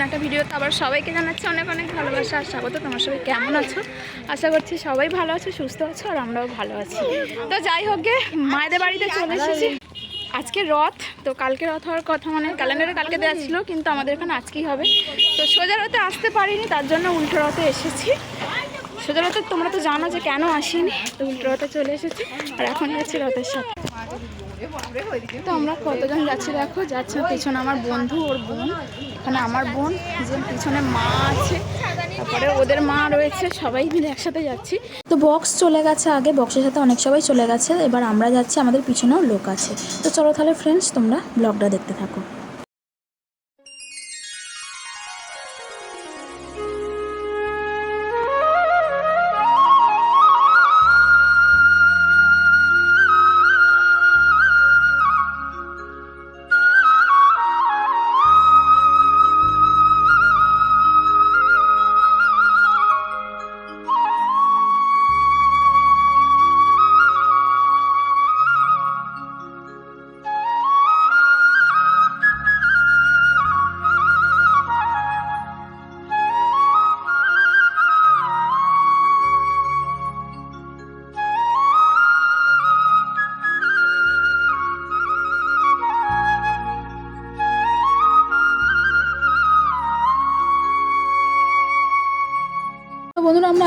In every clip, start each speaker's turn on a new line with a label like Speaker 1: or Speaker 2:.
Speaker 1: নতুন একটা ভিডিওতে আবার সবাইকে জানাচ্ছি অনেক অনেক ভালোবাসা। আর স্বাগত তোমার সবাই কেমন আছো? আশা করছি সবাই ভালো আছো, সুস্থ আছো, আর আমরাও ভালো আছি। তো যাই হোক গে, মায়েদের বাড়িতে চলে এসেছি। আজকে রথ, তো কালকে রথ হওয়ার কথা মানে ক্যালেন্ডারে কালকে দেওয়া ছিল, কিন্তু আমাদের এখানে আজকেই হবে। তো সোজা রথে আসতে পারিনি, তার জন্য উল্টো রথে এসেছি। সোজা রথে তোমরা তো জানো যে কেন আসিনি, তো উল্টো রথে চলে এসেছি, আর এখন যাচ্ছি রথের সাথে। তো আমরা কতজন যাচ্ছি দেখো? যাচ্ছে পিছনে আমার বন্ধু, ওর বোন। এখানে আমার বোন, যে পিছনে মা আছে। তারপরে ওদের মা রয়েছে, সবাই মিলে একসাথে যাচ্ছি।
Speaker 2: তো বক্স চলে গেছে আগে বক্সের সাথে অনেক সবাই চলে গেছে। এবার আমরা যাচ্ছি, আমাদের পিছনেও লোক আছে। তো চলো তাহলে ফ্রেন্ডস তোমরা ব্লগটা দেখতে থাকো।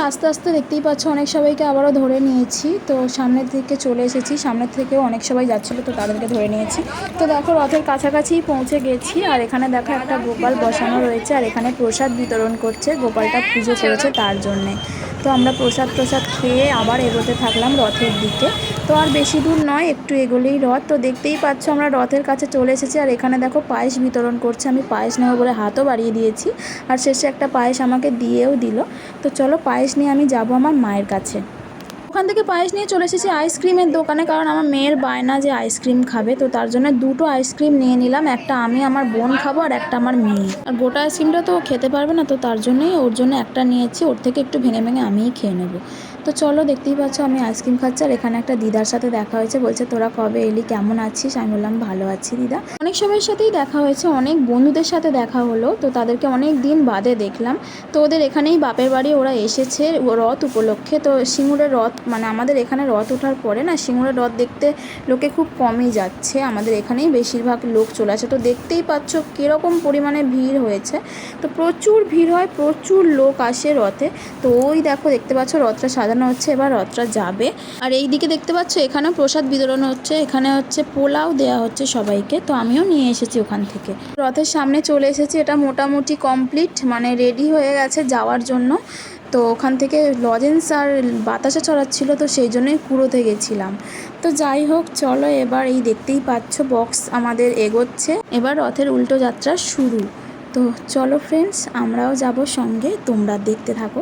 Speaker 2: আস্তে আস্তে দেখতেই পাচ্ছ অনেক সবাইকে আবারও ধরে নিয়েছি। তো সামনের দিকে চলে এসেছি। সামনের থেকেও অনেক সবাই যাচ্ছিল, তো তাদেরকে ধরে নিয়েছি। তো দেখো রথের কাছাকাছি পৌঁছে গেছি। আর এখানে দেখো একটা গোপাল বসানো রয়েছে। আর এখানে প্রসাদ বিতরণ করছে। গোপালটা পুজো করেছে তার জন্যে। তো আমরা প্রসাদ প্রসাদ খেয়ে আবার এগোতে থাকলাম রথের দিকে। তো আর বেশি দূর নয়, একটু এগোলেই রথ। তো দেখতেই পাচ্ছ আমরা রথের কাছে চলে এসেছি আর এখানে দেখো পায়েস বিতরণ করছে। আমি পায়েস নেব বলে হাতও বাড়িয়ে দিয়েছি আর শেষে একটা পায়েস আমাকে দিয়েও দিল। তো চলো পায়েস নিয়ে আমি যাব আমার মায়ের কাছে। ওখান থেকে পায়েস নিয়ে চলে এসেছি আইসক্রিমের দোকানে কারণ আমার মেয়ের বায়না যে আইসক্রিম খাবে। তো তার জন্য দুটো আইসক্রিম নিয়ে নিলাম, একটা আমি আমার বোন খাব আর একটা আমার মেয়ে। আর গোটা আইসক্রিমটা তো খেতে পারবে না, তো তার জন্যই ওর জন্য একটা নিয়েছি। ওর থেকে একটু ভেঙে ভেঙে আমিই খেয়ে নেব। তো চলো দেখতেই পাচ্ছ আমি আইসক্রিম খাচ্ছি আর এখানে একটা দিদার সাথে দেখা হয়েছে। বলছে, তোরা কবে এলি? কেমন আছিস? আমি বললাম, ভালো আছি দিদা। অনেক সবার সাথেই দেখা হয়েছে, অনেক বন্ধুদের সাথে দেখা হলো। তো তাদেরকে অনেক দিন বাদে দেখলাম। তো ওদের এখানেই বাপের বাড়ি ওরা এসেছে রথ উপলক্ষে। তো সিঙ্গুরের রথ মানে আমাদের এখানে রথ ওঠার পরে না, সিঙ্গুরের রথ দেখতে লোকে খুব কমই যাচ্ছে। আমাদের এখানেই বেশিরভাগ লোক চলে আসে। তো দেখতেই পাচ্ছ কীরকম পরিমাণে ভিড় হয়েছে। তো প্রচুর ভিড় হয়, প্রচুর লোক আসে রথে। তো ওই দেখো, দেখতে পাচ্ছ রথটা সাজানো হচ্ছে, এবার রথটা যাবে। আর এই দিকে দেখতে পাচ্ছ, এখানেও প্রসাদ বিতরণ হচ্ছে, এখানে হচ্ছে পোলাও দেওয়া হচ্ছে সবাইকে, তো আমিও নিয়ে এসেছি ওখান থেকে। রথের সামনে চলে এসেছি, এটা মোটামুটি কমপ্লিট মানে রেডি হয়ে গেছে যাওয়ার জন্য। তো ওখান থেকে লজেন্স আর বাতাসা চড়াচ্ছিল, তো সেই জন্যই কুড়োতে গেছিলাম। তো যাই হোক, চলো এবার এই দেখতেই পাচ্ছ বক্স আমাদের এগোচ্ছে। এবার রথের উল্টো যাত্রা শুরু। তো চলো ফ্রেন্ডস আমরাও যাব সঙ্গে, তোমরা দেখতে থাকো।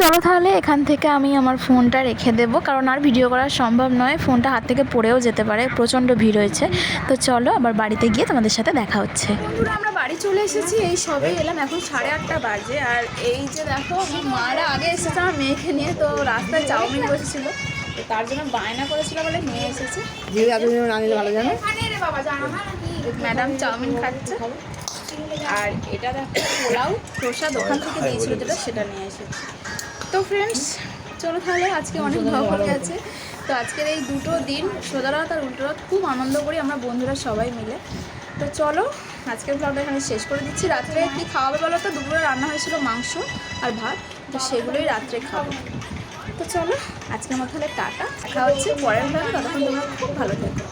Speaker 2: চলো তাহলে এখান থেকে আমি আমার ফোনটা রেখে দেবো কারণ আর ভিডিও করা সম্ভব নয়। ফোনটা হাত থেকে পড়েও যেতে পারে প্রচণ্ড ভিড় হয়েছে। তো চলো আবার বাড়িতে গিয়ে তোমাদের সাথে দেখা হচ্ছে। আমরা বাড়ি চলে এসেছি এই সবে এলাম এখন সাড়ে আটটা বাজে। আর এই যে দেখো আমার মারা আগে এসেছে আমার মেয়েকে নিয়ে তো রাস্তায় চাউমিন বসেছিল। তো তার জন্য বায়না করেছিল বলে নিয়ে এসেছে। ম্যাডাম চাউমিন খাচ্ছে। আর এটা দেখো পোলাও প্রসাদ ওখান থেকে দিয়েছিল যেটা সেটা নিয়ে এসেছি। তো ফ্রেন্ডস চলো তাহলে আজকে অনেক হয়ে গেছে তো আজকের এই দুটো দিন সোজা রাত আর উল্টো রাত খুব আনন্দ করি আমরা বন্ধুরা সবাই মিলে। তো চলো আজকের ব্লগটা এখানে শেষ করে দিচ্ছি। রাত্রে কি খাওয়াবে বলো তো? দুপুরে রান্না হয়েছিল মাংস আর ভাত তো সেগুলোই রাত্রে খাব। তো চলো আজকের মতো তাহলে টাটা। দেখা হচ্ছে পরের ব্লগে ততক্ষণ তোমরা খুব ভালো থেকো।